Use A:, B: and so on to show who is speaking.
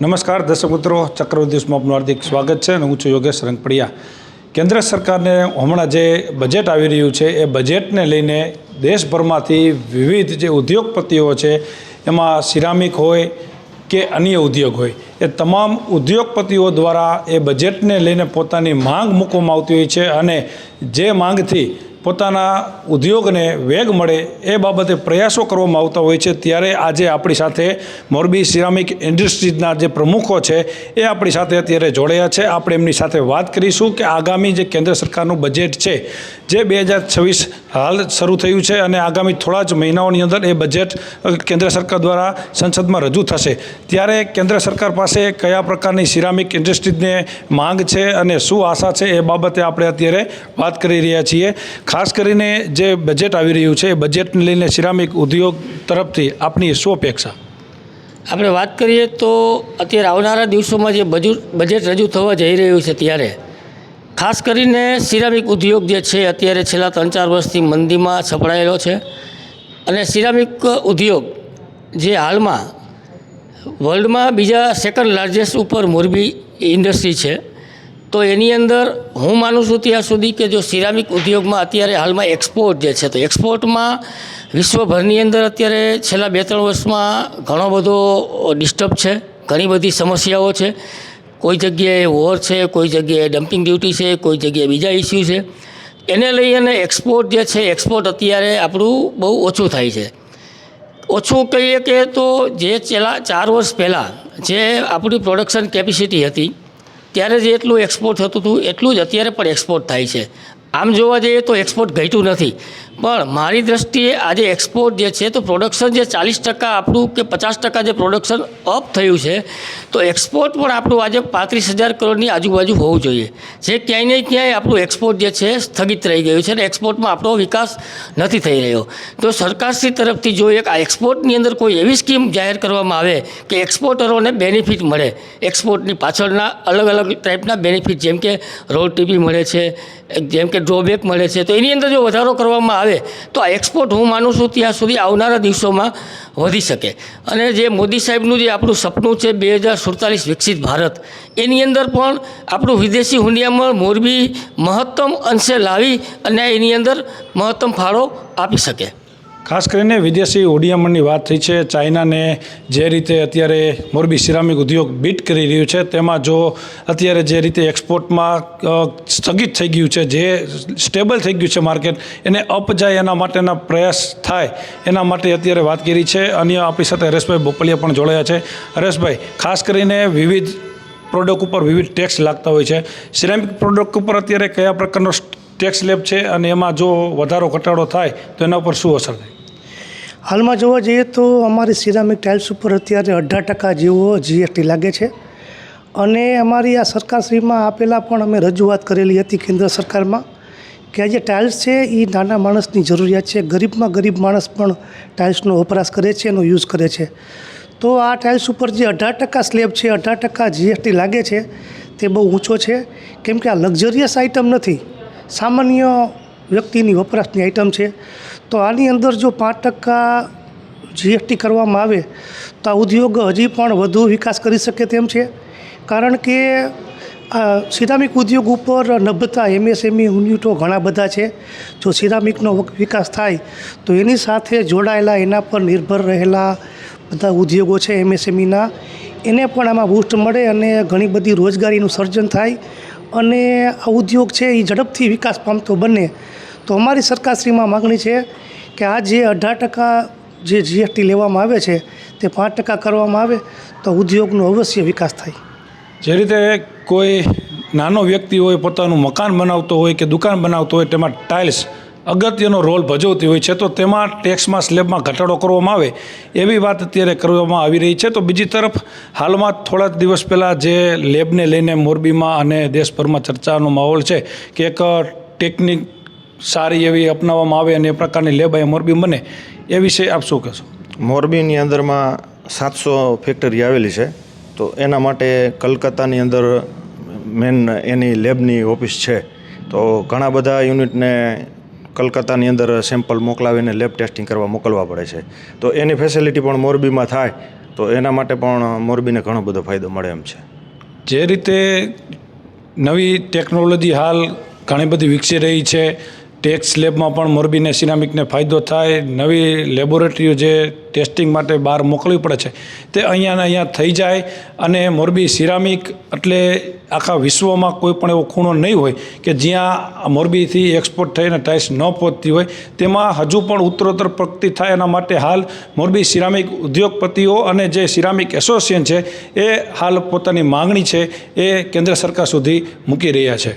A: નમસ્કાર, દર્શક મિત્રો. ચક્રવર્તી સ્મોપનું હાર્દિક સ્વાગત છે અને હું છું યોગેશ રંગપડિયા. કેન્દ્ર સરકારને હમણાં જે બજેટ આવી રહ્યું છે, એ બજેટને લઈને દેશભરમાંથી વિવિધ જે ઉદ્યોગપતિઓ છે, એમાં સિરામિક હોય કે અન્ય ઉદ્યોગ હોય, એ તમામ ઉદ્યોગપતિઓ દ્વારા એ બજેટને લઈને પોતાની માંગ મૂકવામાં આવતી હોય છે અને જે માંગથી પોતાના ઉદ્યોગને વેગ મળે એ બાબતે પ્રયાસો કરવામાં આવતા હોય છે, ત્યારે આજે આપણી સાથે મોરબી સિરામિક ઇન્ડસ્ટ્રીઝના જે પ્રમુખો છે, એ આપણી સાથે અત્યારે જોડાયા છે. આપણે એમની સાથે વાત કરીશું કે આગામી જે કેન્દ્ર સરકારનું બજેટ છે, જે બે હજાર છવ્વીસ હાલ શરૂ થયું છે અને આગામી થોડા જ મહિનાઓની અંદર એ બજેટ કેન્દ્ર સરકાર દ્વારા સંસદમાં રજૂ થશે. ત્યારે કેન્દ્ર સરકાર પાસે કયા પ્રકારની સિરામિક ઇન્ડસ્ટ્રીઝને માંગ છે અને શું આશા છે એ બાબતે આપણે અત્યારે વાત કરી રહ્યા છીએ. ખાસ કરીને જે બજેટ આવી રહ્યું છે, એ બજેટને લઈને સિરામિક ઉદ્યોગ તરફથી આપની શું અપેક્ષા?
B: આપણે વાત કરીએ તો અત્યારે આવનારા દિવસોમાં જે બજુ બજેટ રજૂ થવા જઈ રહ્યું છે ત્યારે, ખાસ કરીને સિરામિક ઉદ્યોગ જે છે, અત્યારે છેલ્લા ત્રણ ચાર વર્ષથી મંદીમાં સપડાયેલો છે. અને સિરામિક ઉદ્યોગ જે હાલમાં વર્લ્ડમાં બીજા સેકન્ડ લાર્જેસ્ટ ઉપર મોરબી ઇન્ડસ્ટ્રી છે. તો એની અંદર હું માનું છું ત્યાં સુધી કે જો સિરામિક ઉદ્યોગમાં અત્યારે હાલમાં એક્સપોર્ટ જે છે, તો એક્સપોર્ટમાં વિશ્વભરની અંદર અત્યારે છેલ્લા બે ત્રણ વર્ષમાં ઘણો બધો ડિસ્ટર્બ છે, ઘણી બધી સમસ્યાઓ છે. કોઈ જગ્યાએ વોર છે, કોઈ જગ્યાએ ડમ્પિંગ ડ્યુટી છે, કોઈ જગ્યાએ બીજા ઇસ્યુ છે. એને લઈ અને એક્સપોર્ટ જે છે એક્સપોર્ટ અત્યારે આપણું બહુ ઓછું થાય છે. ઓછું કહીએ કે તો જે છેલ્લા ચાર વર્ષ પહેલાં જે આપણી પ્રોડક્શન કેપેસિટી હતી ત્યારે જે એટલું એક્સપોર્ટ થતું હતું, એટલું જ અત્યારે પણ એક્સપોર્ટ થાય છે. આમ જોવા જઈએ તો એક્સપોર્ટ ઘટ્યું નથી. પણ મારી દ્રષ્ટિએ આજે એક્સપોર્ટ જે છે તો પ્રોડક્શન જે ચાલીસ ટકા આપણું કે પચાસ ટકા જે પ્રોડક્શન અપ થયું છે, તો એક્સપોર્ટ પણ આપણું આજે પાંત્રીસ હજાર કરોડની આજુબાજુ હોવું જોઈએ. જે ક્યાંય ને ક્યાંય આપણું એક્સપોર્ટ જે છે સ્થગિત રહી ગયું છે અને એક્સપોર્ટમાં આપણો વિકાસ નથી થઈ રહ્યો. તો સરકારશ્રી તરફથી જો એક આ એક્સપોર્ટની અંદર કોઈ એવી સ્કીમ જાહેર કરવામાં આવે કે એક્સપોર્ટરોને બેનિફિટ મળે એક્સપોર્ટની પાછળના અલગ અલગ ટાઈપના બેનિફિટ જેમ કે રોડ ટીપી મળે છે, જેમ કે ડ્રોબેક મળે છે, તો એની અંદર જો વધારો કરવામાં આવે તો આ એક્સપોર્ટ હું માનું છું ત્યાં સુધી આવનારા દિવસોમાં વધી શકે. અને જે મોદી સાહેબનું જે આપણું સપનું છે બે હજાર સુડતાલીસ વિકસિત ભારત, એની અંદર પણ આપણું વિદેશી હુંડિયામણ મોરબી મહત્તમ અંશે લાવી અને એની અંદર મહત્તમ ફાળો આપી શકે.
A: ખાસ કરીને વિદેશી ઓડિયામણની વાત થઈ છે. ચાઇનાને જે રીતે અત્યારે મોરબી સિરામિક ઉદ્યોગ બીટ કરી રહ્યું છે, તેમાં જો અત્યારે જે રીતે એક્સપોર્ટમાં સ્થગિત થઈ ગયું છે, જે સ્ટેબલ થઈ ગયું છે માર્કેટ, એને અપ જાય એના માટેના પ્રયાસ થાય, એના માટે અત્યારે વાત કરી છે. અન્ય આપણી સાથે હરેશભાઈ બોપલિયા પણ જોડાયા છે. હરેશભાઈ, ખાસ કરીને વિવિધ પ્રોડક્ટ ઉપર વિવિધ ટેક્સ લાગતા હોય છે. સિરામિક પ્રોડક્ટ ઉપર અત્યારે કયા પ્રકારનો ટેક્સ લેબ છે અને એમાં જો વધારો ઘટાડો થાય, તો એના ઉપર શું અસર થાય?
C: હાલમાં જોવા જઈએ તો અમારી સિરામિક ટાઇલ્સ ઉપર અત્યારે અઢાર ટકા જેવો જીએસટી લાગે છે. અને અમારી આ સરકારશ્રીમાં આપેલા પણ અમે રજૂઆત કરેલી હતી કેન્દ્ર સરકારમાં કે આ જે ટાઇલ્સ છે એ નાના માણસની જરૂરિયાત છે. ગરીબમાં ગરીબ માણસ પણ ટાઇલ્સનો વપરાશ કરે છે એનો યુઝ કરે છે. તો આ ટાઇલ્સ ઉપર જે અઢાર ટકા સ્લેબ છે, અઢાર ટકા જીએસટી લાગે છે, તે બહુ ઊંચો છે. કેમ કે આ લક્ઝરિયસ આઇટમ નથી. સામાન્ય વ્યક્તિની વપરાશની આઇટમ છે. તો આની અંદર જો પાંચ ટકા જીએસટી કરવામાં આવે, તો આ ઉદ્યોગ હજી પણ વધુ વિકાસ કરી શકે તેમ છે. કારણ કે સિરામિક ઉદ્યોગ ઉપર નભતા એમએસએમઈ યુનિટો ઘણા બધા છે. જો સિરામિકનો વિકાસ થાય, તો એની સાથે જોડાયેલા, એના પર નિર્ભર રહેલા બધા ઉદ્યોગો છે એમએસએમઈના એને પણ આમાં બૂસ્ટ મળે અને ઘણી બધી રોજગારીનું સર્જન થાય. અને આ ઉદ્યોગ છે એ ઝડપથી વિકાસ પામતો બને. તો અમારી સરકારશ્રીમાં માગણી છે કે આ જે અઢાર ટકા જે જીએસટી લેવામાં આવે છે તે પાંચ ટકા કરવામાં આવે તો ઉદ્યોગનો અવશ્ય વિકાસ થાય.
A: જે રીતે કોઈ નાનો વ્યક્તિ હોય, પોતાનું મકાન બનાવતો હોય કે દુકાન બનાવતો હોય, તેમાં ટાઇલ્સ અગત્યનો રોલ ભજવતી હોય છે, તો તેમાં ટેક્સમાં, સ્લેબમાં ઘટાડો કરવામાં આવે એવી વાત અત્યારે કરવામાં આવી રહી છે. તો બીજી તરફ, હાલમાં થોડા દિવસ પહેલાં જે લેબને લઈને મોરબીમાં અને દેશભરમાં ચર્ચાનો માહોલ છે કે એક ટેકનિક સારી એવી અપનાવવામાં આવે અને એ પ્રકારની લેબ અહીંયા મોરબી બને, એ વિશે આપ શું કહેશો?
D: મોરબીની અંદરમાં સાતસો ફેક્ટરી આવેલી છે, તો એના માટે કલકત્તાની અંદર મેન એની લેબની ઓફિસ છે. તો ઘણા બધા યુનિટને કલકત્તાની અંદર સેમ્પલ મોકલાવીને લેબ ટેસ્ટિંગ કરવા મોકલવા પડે છે. તો એની ફેસિલિટી પણ મોરબીમાં થાય, તો એના માટે પણ મોરબીને ઘણો બધો ફાયદો મળે એમ છે.
A: જે રીતે નવી ટેકનોલોજી હાલ ઘણી બધી વિકસી રહી છે ટેક્સ લેબમાં પણ મોરબીને સિરામિકને ફાયદો થાય. નવી લેબોરેટરીઓ જે ટેસ્ટિંગ માટે બહાર મોકલવી પડે છે, તે અહીંયા ને અહીંયા થઈ જાય અને મોરબી સિરામિક એટલે આખા વિશ્વમાં કોઈ પણ એવો ખૂણો નહીં હોય કે જ્યાં મોરબીથી એક્સપોર્ટ થઈને ટાઇલ્સ ન પહોંચતી હોય. તેમાં હજુ પણ ઉત્તરોત્તર પ્રગતિ થાય એના માટે હાલ મોરબી સિરામિક ઉદ્યોગપતિઓ અને જે સિરામિક એસોસિએશન છે, એ હાલ પોતાની માંગણી છે, એ કેન્દ્ર સરકાર સુધી મૂકી રહ્યા છે.